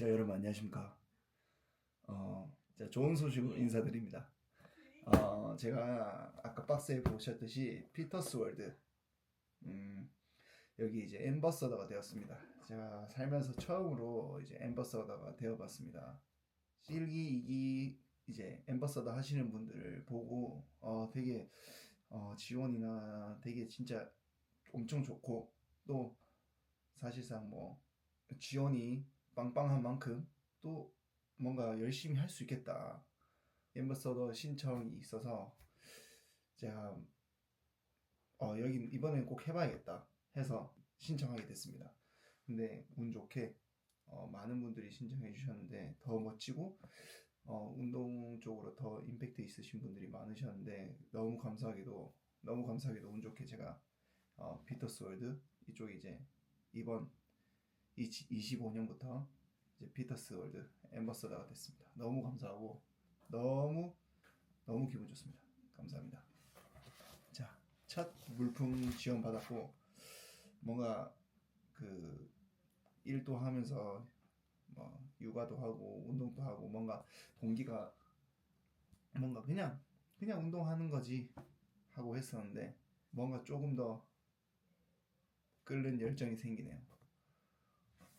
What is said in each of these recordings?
자 여러분 안녕하십니까? 어, 자, 좋은 소식으로 인사드립니다. 어, 제가 아까 박스에 보셨듯이 피터스 월드. 음, 여기 이제 엠버서더가 되었습니다. 제가 살면서 처음으로 이제 엠버서더가 되어봤습니다. 1기 2기 이제 엠버서더 하시는 분들을 보고 어, 되게 어, 지원이나 되게 진짜 엄청 좋고 또 사실상 뭐 지원이 빵빵한 만큼 또 뭔가 열심히 할 수 있겠다. 엠버서더 신청이 있어서 제가 어 여기 이번엔 꼭 해봐야겠다 해서 신청하게 됐습니다. 근데 운 좋게 어, 많은 분들이 신청해 주셨는데 더 멋지고 어, 운동 쪽으로 더 임팩트 있으신 분들이 많으셨는데 너무 감사하게도 너무 감사하게도 운 좋게 제가 어, 피터스 월드 이쪽에 이제 이번 25년부터 이제 피터스 월드 엠버서더가 됐습니다. 너무 감사하고 너무 너무 기분 좋습니다. 감사합니다. 자, 첫 물품 지원 받았고 뭔가 그 일도 하면서 뭐 육아도 하고 운동도 하고 뭔가 동기가 뭔가 그냥 그냥 운동하는 거지 하고 했었는데 뭔가 조금 더 끓는 열정이 생기네요.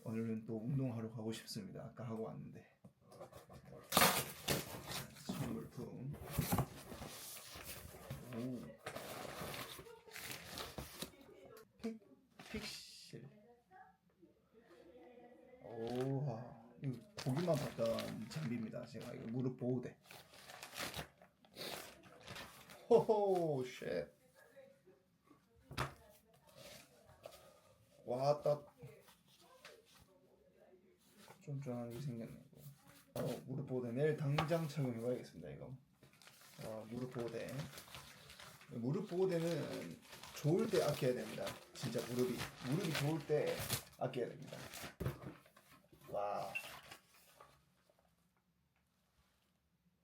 오늘은 또 운동하러 가고 싶습니다. 아까 하고 왔는데. 선물품. 오. 픽, 픽실. 오 와. 이거 보기만 봤던 장비입니다. 제가 이거 무릎 보호대. 호호, 쉣. 와, 딱. 쫀쫀하게 생겼네 이거. 어, 무릎 보호대 내일 당장 착용해봐야겠습니다 이거. 어, 무릎 보호대. 무릎 보호대는 좋을 때 아껴야 됩니다. 진짜 무릎이 무릎이 좋을 때 아껴야 됩니다. 와.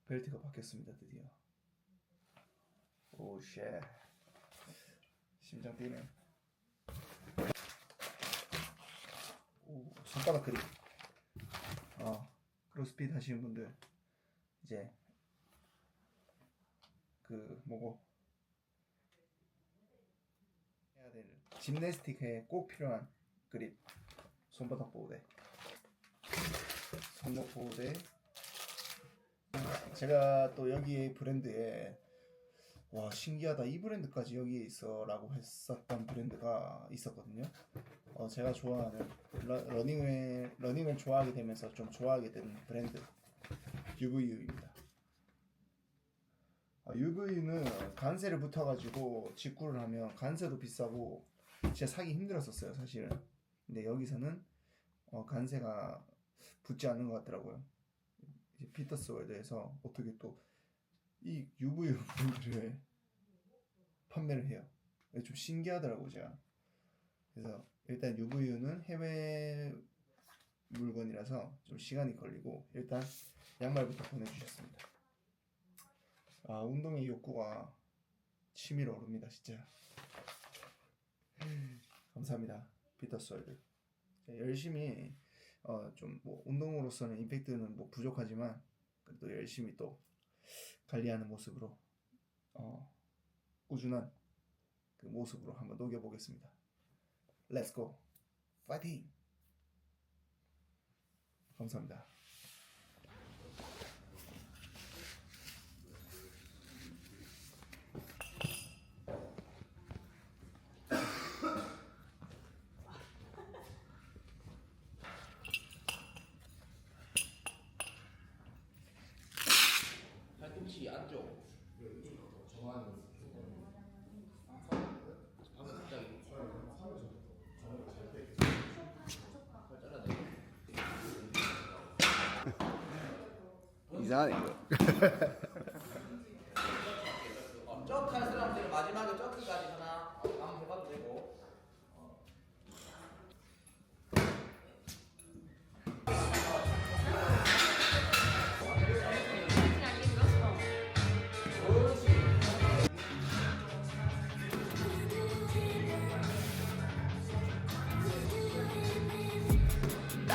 벨트가 바뀌었습니다 드디어. 오 쉣. 심장 뛰네. 오 손바닥 그립. 어, 크로스핏 하시는 분들 이제 그 뭐고? 해야 될 짐네스틱에 꼭 필요한 그립. 손바닥 보호대. 손목 보호대. 제가 또 여기 브랜드에 와 신기하다. 이 브랜드까지 여기에 있어 라고 했었던 브랜드가 있었거든요. 어, 제가 좋아하는 러, 러닝을 러닝을 좋아하게 되면서 좀 좋아하게 된 브랜드 UVU입니다. 아, UVU는 간세를 붙어가지고 직구를 하면 간세도 비싸고 진짜 사기 힘들었었어요 사실은. 근데 여기서는 어, 간세가 붙지 않는 것 같더라고요. 이제 피터스 월드에서 어떻게 또 이 UV 브랜드를 판매를 해요. 좀 신기하더라고 제가. 그래서 일단 UVU는 해외 물건이라서 좀 시간이 걸리고 일단 양말부터 보내주셨습니다. 아 운동의 욕구가 치밀어 오릅니다 진짜. 감사합니다 피터스월드. 열심히 어 좀 뭐 운동으로서는 임팩트는 뭐 부족하지만 그래도 열심히 또 관리하는 모습으로 어 꾸준한 그 모습으로 한번 녹여보겠습니다. Let's go. 파이팅! 감사합니다. 팔꿈치 안쪽 정한 방금 갑자기 팔 잘라내 이상하네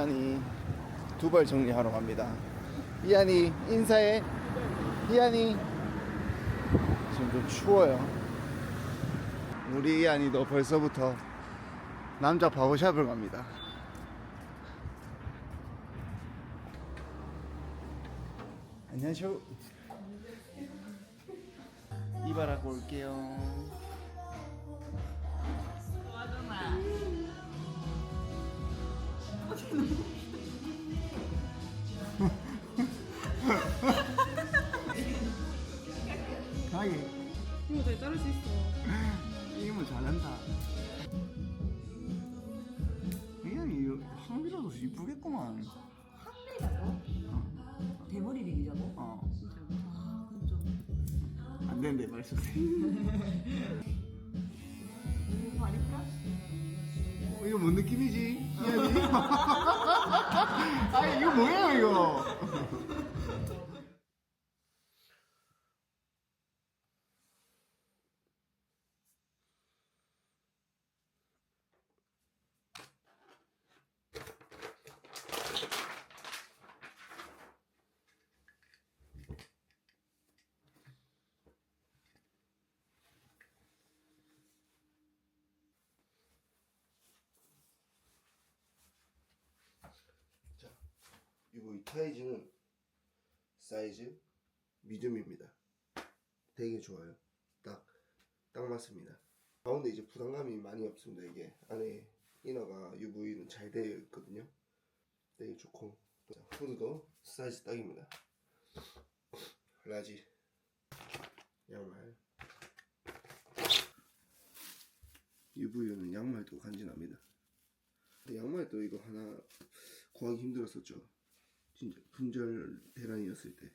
이한이 두발 정리하러 갑니다. 이한이 인사해. 이한이 지금 좀 추워요. 우리 이한이도 벌써부터 남자 바보샵을 갑니다. 안녕하세요. 이발하고 올게요. 하이. 이거 잘 자를 수 있어. 게임을 잘한다. 이형이 한비라도 이쁘겠구만. 대머리 리기자고? 어. 아, 그건 좀. 안 되는데 말씀해. 아 이거 뭐예요 이거? 이거 이 타이즈는 사이즈 미디움입니다. 되게 좋아요. 딱, 딱 맞습니다. 가운데 이제 부담감이 많이 없습니다. 이게 안에 이너가 UV는 잘 되어 있거든요. 되게 좋고 자, 후드도 사이즈 딱입니다. 라지 양말 UV는 양말도 간지납니다. 양말도 이거 하나 구하기 힘들었었죠. 분절 대란이었을 때.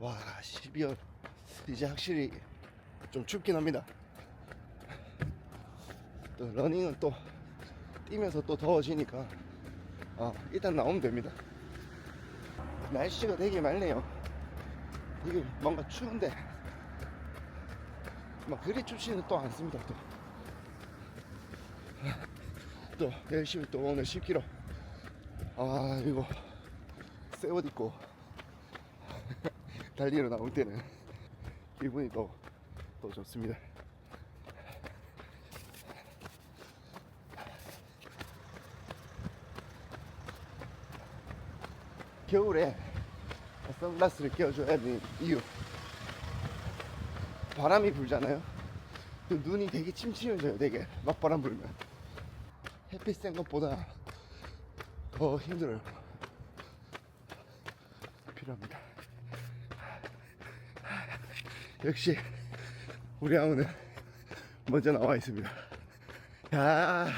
와 12월. 이제 확실히 좀 춥긴 합니다. 또 러닝은 또 뛰면서 또 더워지니까 어, 일단 나오면 됩니다. 날씨가 되게 맑네요. 이게 뭔가 추운데 막 그리 춥지는 또 않습니다 또. 또 열심히 또 오늘 10km 아 이거 새 옷 입고 달리러 나올 때는 기분이 또, 또 좋습니다 겨울에 선글라스를 껴줘야 되는 이유. 바람이 불잖아요. 또 눈이 되게 침침해져요 되게. 막바람 불면. 햇빛 센 것보다 더 힘들어요. 필요합니다. 역시 우리 아우는 먼저 나와 있습니다. 야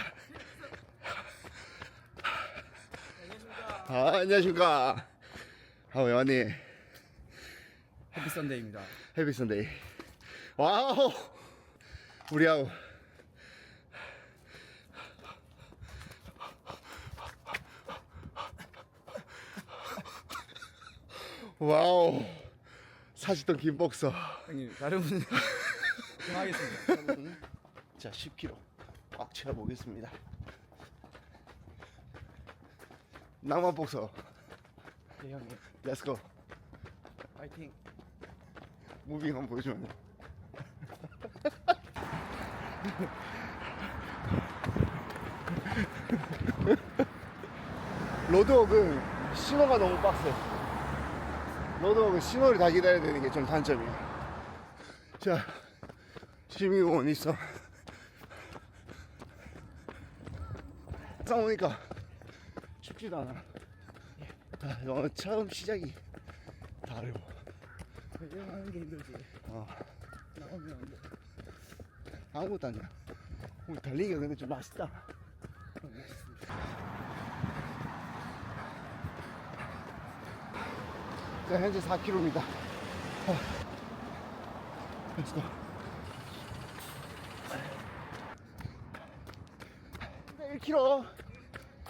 아, 안녕하십니까. 아우 여원님 해피 선데이입니다. 해피 선데이 와우. 우리 아우. 와우. 사시던 김복서. 형님 다른 분 하겠습니다. 자 10kg 꽉 채워보겠습니다 낭만 복서. 네 형님. 렛츠고 파이팅. 무빙 한번 보여주면 안 돼? 로드워크는 신호가 너무 빡세. 로드워크 신호를 다 기다려야 되는 게 좀 단점이야 자 시민공원 있어. 싸우니까 춥지도 않아 아, 오늘 처음 시작이 다르고 하는 게 힘들지. 어. 나오면 안 돼. 아무것도 아니야. 오늘 달리기가 근데 좀 맛있다. 자, 현재 4km입니다. Let's go. 네, 1km.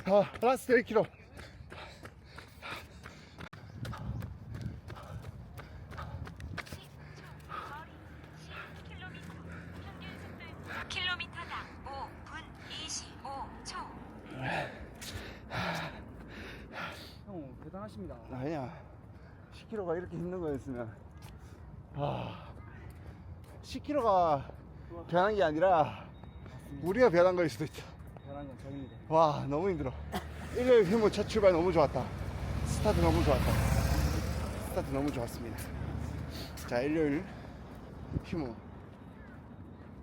아, 라스트 1km. 킬로미터당 5분 25초. 형 대단하십니다. 아니야. 10km가 이렇게 힘든 거였으면. 아. 10km가 변한 게 아니라 우리가 변한 거일 수도 있다. 대단한 건 저입니다. 와, 너무 힘들어. 일요일 휴무 첫 출발 너무 좋았다. 스타트 너무 좋았다. 스타트 너무 좋았습니다. 자, 일요일 휴무.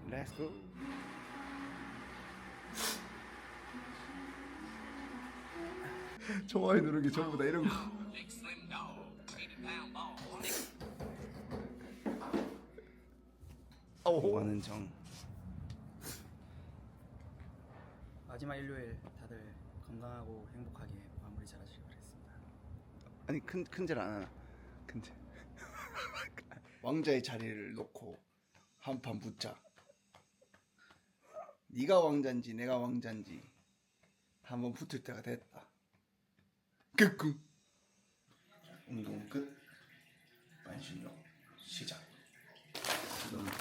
렛츠고. 좋아요 누르는 게 전부 다 이런 거. 오. 많은 정. 마지막 일요일 다들 건강하고 행복하게 마무리 잘 하시길 바라겠습니다. 아니 큰 큰절 안 하나. 큰절. 왕자의 자리를 놓고 한판 붙자. 네가 왕자인지 내가 왕자인지 한번 붙을 때가 됐다. 끝구. 운동 끝. 만신욕 시작. 라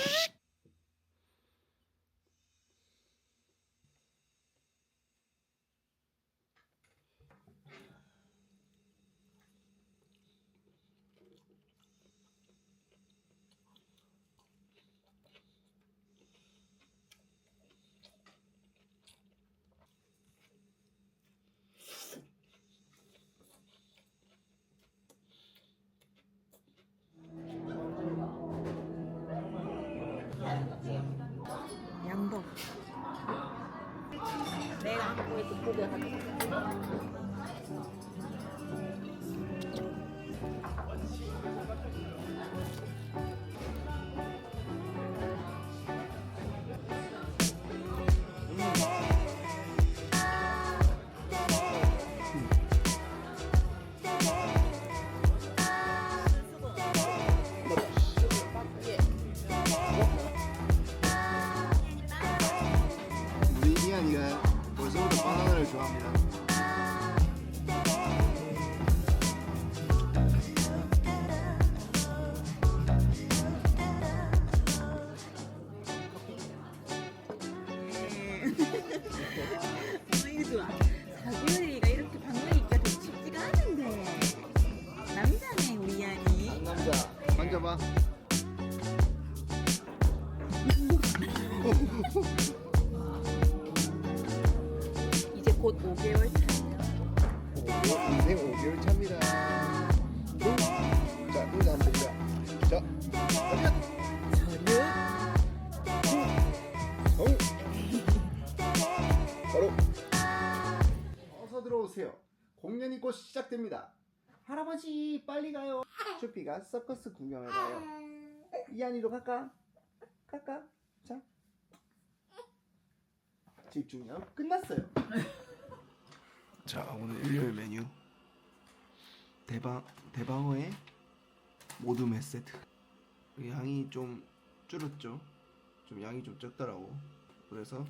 ことやったか 곧 5개월 차예요. 인생 5개월 차입니다. 자, 인사 한번 드자. 자, 가자. 저는 성. 바로. 어서 들어오세요. 공연이 곧 시작됩니다. 할아버지 빨리 가요. 슈피가 서커스 구경을 가요. 이한이도 갈까? 갈까? 자. 집중력 끝났어요. 자 오늘 일요일 메뉴 대방 대방어의 모둠회 세트. 양이 좀 줄었죠. 좀 양이 좀 적더라고. 그래서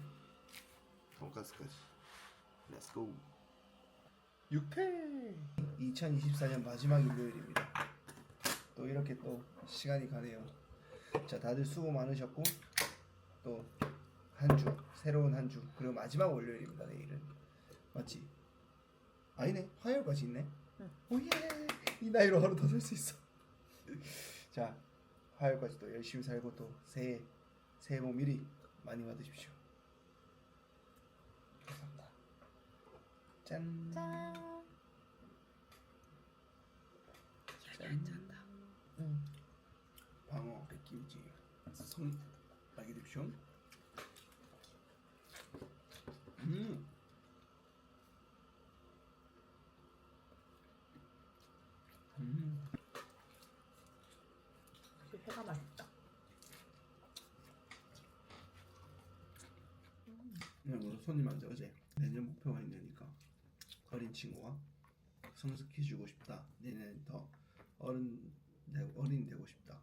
돈가스까지. 렛츠고. 6회 2024년 마지막 일요일입니다. 또 이렇게 또 시간이 가네요. 자 다들 수고 많으셨고 또 한 주 새로운 한 주 그리고 마지막 월요일입니다 내일은 맞지? 아니네 화요일까지 있네. 오예 이 나이로 하루 더 살 수 있어. 자 화요일까지 또 열심히 살고 또 새해 새해 복 미리 많이 받으십시오. 감사합니다. 짠. 짠. 짠. 방어 백김치 성 알게 됩시오. 음. 음. 회가 맛있다. 오늘 뭐 손님한테 어제 내년 목표가 있냐니까 어린 친구가 성숙해지고 싶다. 내년에 더 어른 어린이 되고 싶다.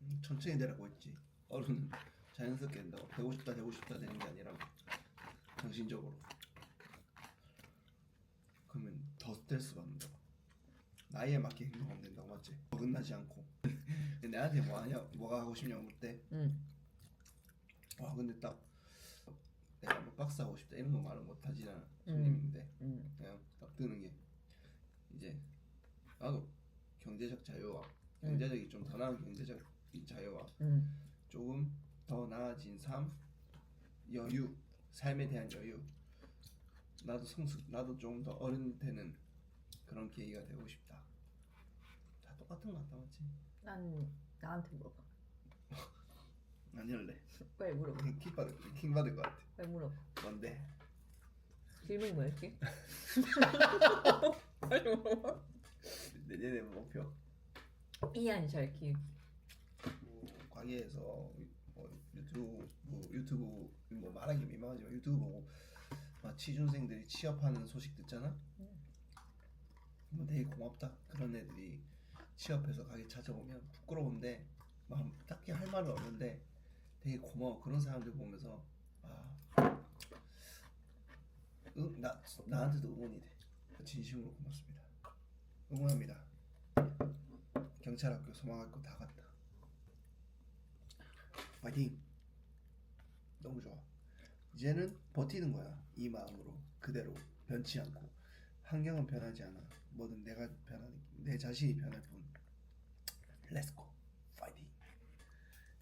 음, 천천히 되라고 했지. 어른은 자연스럽게 된다고 되고 싶다 되고 싶다 되는 게 아니라 정신적으로. 그러면 더 스트레스 받는다고. 나이에 맞게 행동하면 된다고 맞지? 어긋나지 않고. 내한테 뭐 하냐, 뭐가 하고 싶냐고 묻대. 응. 와 근데 딱 박스 하고 싶다 이런 거 말은 못하지는 손님인데 응. 그냥 딱 뜨는 게 이제 나도 경제적 자유와 경제적이 좀 더 나은 경제적 이 자유와 응. 조금 더 나아진 삶 여유 삶에 대한 여유 나도 성숙 나도 좀 더 어른 되는 그런 계기가 되고 싶다 다 똑같은 거 같다 맞지? 난 나한테 물어봐. 아니 할래 빨리 물어봐. 킹 받을 킹 받을 것 같아 빨리 물어봐. 뭔데? 질문이 뭐였지? 빨리 물어봐. 내년에 목표 잘 키우기. 뭐 과기에서 뭐 유튜브 뭐 유튜브 뭐 말하기 민망하지만 유튜브 보고 막 취준생들이 취업하는 소식 듣잖아. 뭐 되게 고맙다 그런 애들이 취업해서 가게 찾아오면 부끄러운데 막 딱히 할 말은 없는데 되게 고마워. 그런 사람들 보면서 아, 응, 나 나한테도 응원이 돼. 진심으로 고맙습니다. 응원합니다. 경찰학교 소망학교 다 갔다. 파이팅! 너무 좋아. 이제는 버티는 거야. 이 마음으로 그대로 변치 않고. 환경은 변하지 않아. 뭐든 내가 변하는 내 자신이 변할 뿐. 렛츠고 파이팅!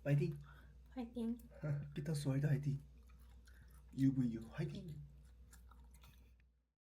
파이팅 화이팅. 피터스 월드 화이팅 UVU 화이팅